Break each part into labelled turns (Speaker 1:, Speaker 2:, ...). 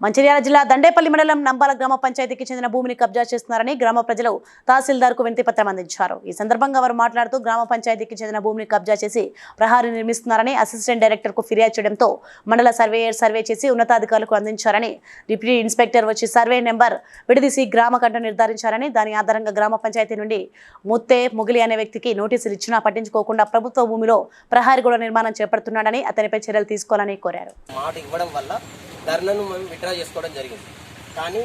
Speaker 1: మంచిర్యాల జిల్లా దండేపల్లి మండలం నంబాల గ్రామ పంచాయతీకి చెందిన భూమిని కబ్జా చేస్తున్నారని గ్రామ ప్రజలు తహసీల్దార్కు వినతిపత్రం అందించారు. ఈ సందర్భంగా వారు మాట్లాడుతూ గ్రామ పంచాయతీకి చెందిన భూమిని కబ్జా చేసి ప్రహారీ నిర్మిస్తున్నారని అసిస్టెంట్ డైరెక్టర్కు ఫిర్యాదు చేయడంతో మండల సర్వేయర్ సర్వే చేసి ఉన్నతాధికారులకు అందించారని డిప్యూటీ ఇన్స్పెక్టర్ వచ్చి సర్వే నెంబర్ విడదీసి గ్రామ కంట నిర్ధారించారని దాని ఆధారంగా గ్రామ పంచాయతీ నుండి ముత్తే ముగిలి అనే వ్యక్తికి నోటీసులు ఇచ్చినా పట్టించుకోకుండా ప్రభుత్వ భూమిలో ప్రహారీ గోడ నిర్మాణం చేపడుతున్నాడని అతనిపై చర్యలు తీసుకోవాలని కోరారు.
Speaker 2: ధర్నను మేము విత్డ్రా చేసుకోవడం జరిగింది. కానీ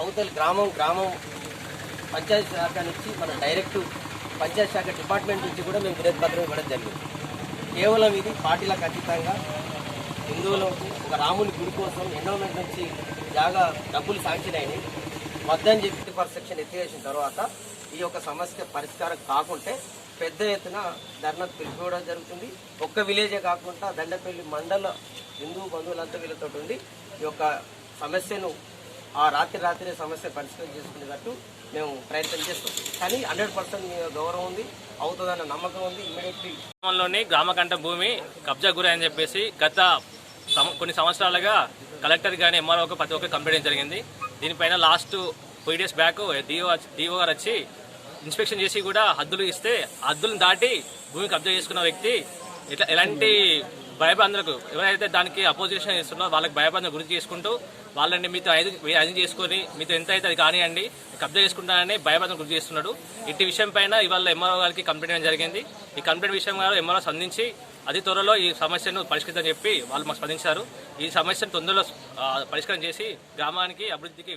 Speaker 2: అవతల గ్రామం గ్రామం పంచాయతీ శాఖ నుంచి మన డైరెక్ట్ పంచాయతీ శాఖ డిపార్ట్మెంట్ నుంచి కూడా మేము వినతి పత్రం ఇవ్వడం జరిగింది. కేవలం ఇది పార్టీలకు అతీతంగా హిందువులకు ఒక రాముని గుడి కోసం ఎండోమెంట్ నుంచి జాగా డబ్బులు శాంక్షన్ అయినాయి. వద్దని చెప్పి పర్ సెక్షన్ ఎత్తివేసిన తర్వాత ఈ యొక్క సమస్య పరిష్కారం కాకుంటే పెద్ద ఎత్తున ధర్నా పిలుపుకోవడం జరుగుతుంది. ఒక్క విలేజే కాకుండా దండపల్లి మండల హిందూ బంధువులంతా వీళ్ళతో ఉండి ఈ యొక్క సమస్యను ఆ రాత్రి రాత్రి సమస్య పరిష్కారం చేసుకునేటట్టు మేము ప్రయత్నం చేస్తాం. కానీ హండ్రెడ్ పర్సెంట్ గౌరవం ఉంది అవుతుందన్న నమ్మకం ఉంది ఇమీడియట్లీ
Speaker 3: గ్రామంలోని గ్రామకంఠ భూమి కబ్జా గురి అని చెప్పేసి గత సం- కొన్ని సంవత్సరాలుగా కలెక్టర్ కానీ ఎంఆర్ఓకి ప్రతి ఒక్కరు కంప్లైంట్ జరిగింది. దీనిపైన last five days back DO DO గారు వచ్చి ఇన్స్పెక్షన్ చేసి కూడా హద్దులు ఇస్తే హద్దులను దాటి భూమి కబ్జా చేసుకున్న వ్యక్తి ఇట్లా ఎలాంటి భయబంధనకు ఎవరైతే దానికి అపోజిషన్ ఇస్తున్నారో వాళ్ళకి భయబంధన గురించి చేసుకుంటూ వాళ్ళని మీతో ఐదు ఐదు చేసుకొని మీతో ఎంత అయితే అది కానివ్వండి కబ్జా చేసుకుంటానని భయబంధన గురించి చేస్తున్నాడు. ఇట్టి విషయం పైన ఇవాళ ఎంఆర్ఓ గారికి కంప్లైంట్ జరిగింది. ఈ కంప్లైంట్ విషయం గారు ఎంఆర్ఓ స్పందించి అతి త్వరలో ఈ సమస్యను పరిష్కరించని చెప్పి వాళ్ళు మాకు స్పందించారు. ఈ సమస్యను తొందరలో పరిష్కారం చేసి గ్రామానికి అభివృద్ధికి